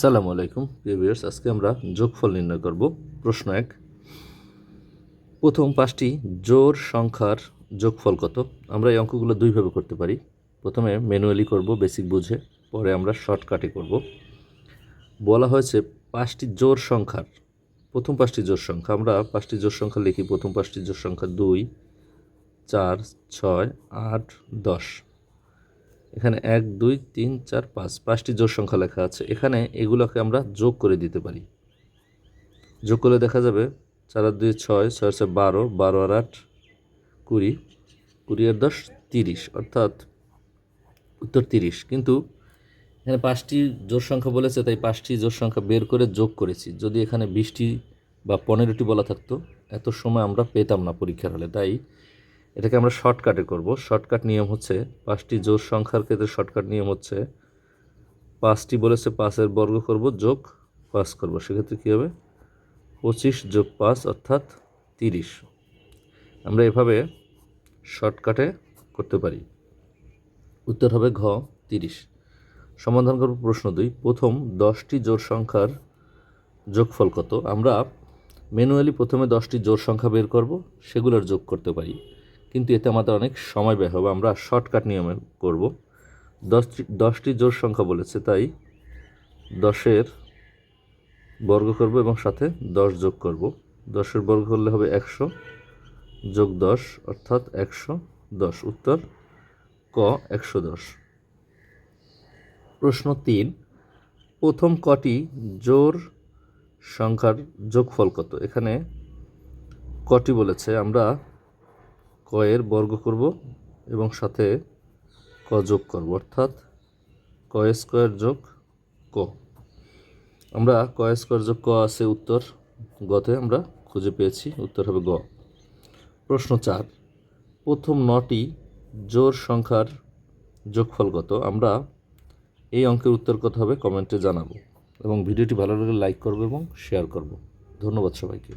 সালামু আলাইকুম, প্রিয় ভিউয়ার্স আজকে আমরা যোগফল নির্ণয় করব। প্রশ্ন এক, প্রথম পাঁচটি জোর সংখ্যার যোগফল কত? আমরা এই অঙ্কগুলো দুইভাবে করতে পারি। প্রথমে ম্যানুয়ালি করব বেসিক বুঝে, পরে আমরা শর্টকাটে করব। বলা হয়েছে পাঁচটি জোর সংখ্যার, প্রথম পাঁচটি জোর সংখ্যা, আমরা পাঁচটি জোর সংখ্যা লিখি, প্রথম পাঁচটি জোর সংখ্যা দুই, চার, ছয়, আট, দশ। এখানে এক, দুই, তিন, চার, পাঁচ, পাঁচটি জোর সংখ্যা লেখা আছে। এখানে এগুলোকে আমরা যোগ করে দিতে পারি। যোগ করলে দেখা যাবে চার আর দুই, ছয় ছয় ছয়, বারো বারো আর আট, কুড়ি কুড়ি আর দশ, তিরিশ, অর্থাৎ উত্তর তিরিশ। কিন্তু এখানে পাঁচটি জোর সংখ্যা বলেছে, তাই পাঁচটি জোর সংখ্যা বের করে যোগ করেছি। যদি এখানে বিশটি বা পনেরোটি বলা থাকতো, এত সময় আমরা পেতাম না পরীক্ষার হলে। তাই এটাকে আমরা শর্টকাটে করব। শর্টকাট নিয়ম হচ্ছে, পাঁচটি জোর সংখ্যার ক্ষেত্রে শর্টকাট নিয়ম হচ্ছে, পাঁচটি বলেছে পাঁচের বর্গ করব, যোগ পাঁচ করব। সেক্ষেত্রে কী হবে? পঁচিশ যোগ পাঁচ অর্থাৎ তিরিশ। আমরা এভাবে শর্টকাটে করতে পারি। উত্তর হবে ঘ, তিরিশ। সমাধান করব প্রশ্ন দুই। প্রথম দশটি জোর সংখ্যার যোগফল কত? আমরা ম্যানুয়ালি প্রথমে দশটি জোর সংখ্যা বের করব, সেগুলোর যোগ করতে পারি। কিন্তু এতে আমাদের অনেক সময় ব্যয় হবে। আমরা শর্টকাট নিয়মে করব। দশটি দশটি জোর সংখ্যা বলেছে, তাই দশের বর্গ করব এবং সাথে দশ যোগ করব। দশের বর্গ করলে হবে একশো যোগ দশ, অর্থাৎ একশো দশ। উত্তর, ক, একশো দশ। প্রশ্ন তিন, প্রথম কটি জোর সংখ্যার যোগফল কত? এখানে কটি বলেছে। আমরা কয়ের বর্গ করব এবং সাথে ক যোগ করব, অর্থাৎ ক স্কোয়ার যোগ ক। আমরা ক স্কোয়ার যোগ ক আছে উত্তর গতে আমরা খুঁজে পেয়েছি, উত্তর হবে গ। প্রশ্ন চার, প্রথম নটি জোর সংখ্যার যোগফল কত? আমরা এই অঙ্কের উত্তর কত হবে কমেন্টে জানাব এবং ভিডিওটি ভালো লাগলে লাইক করব এবং শেয়ার করব। ধন্যবাদ সবাইকে।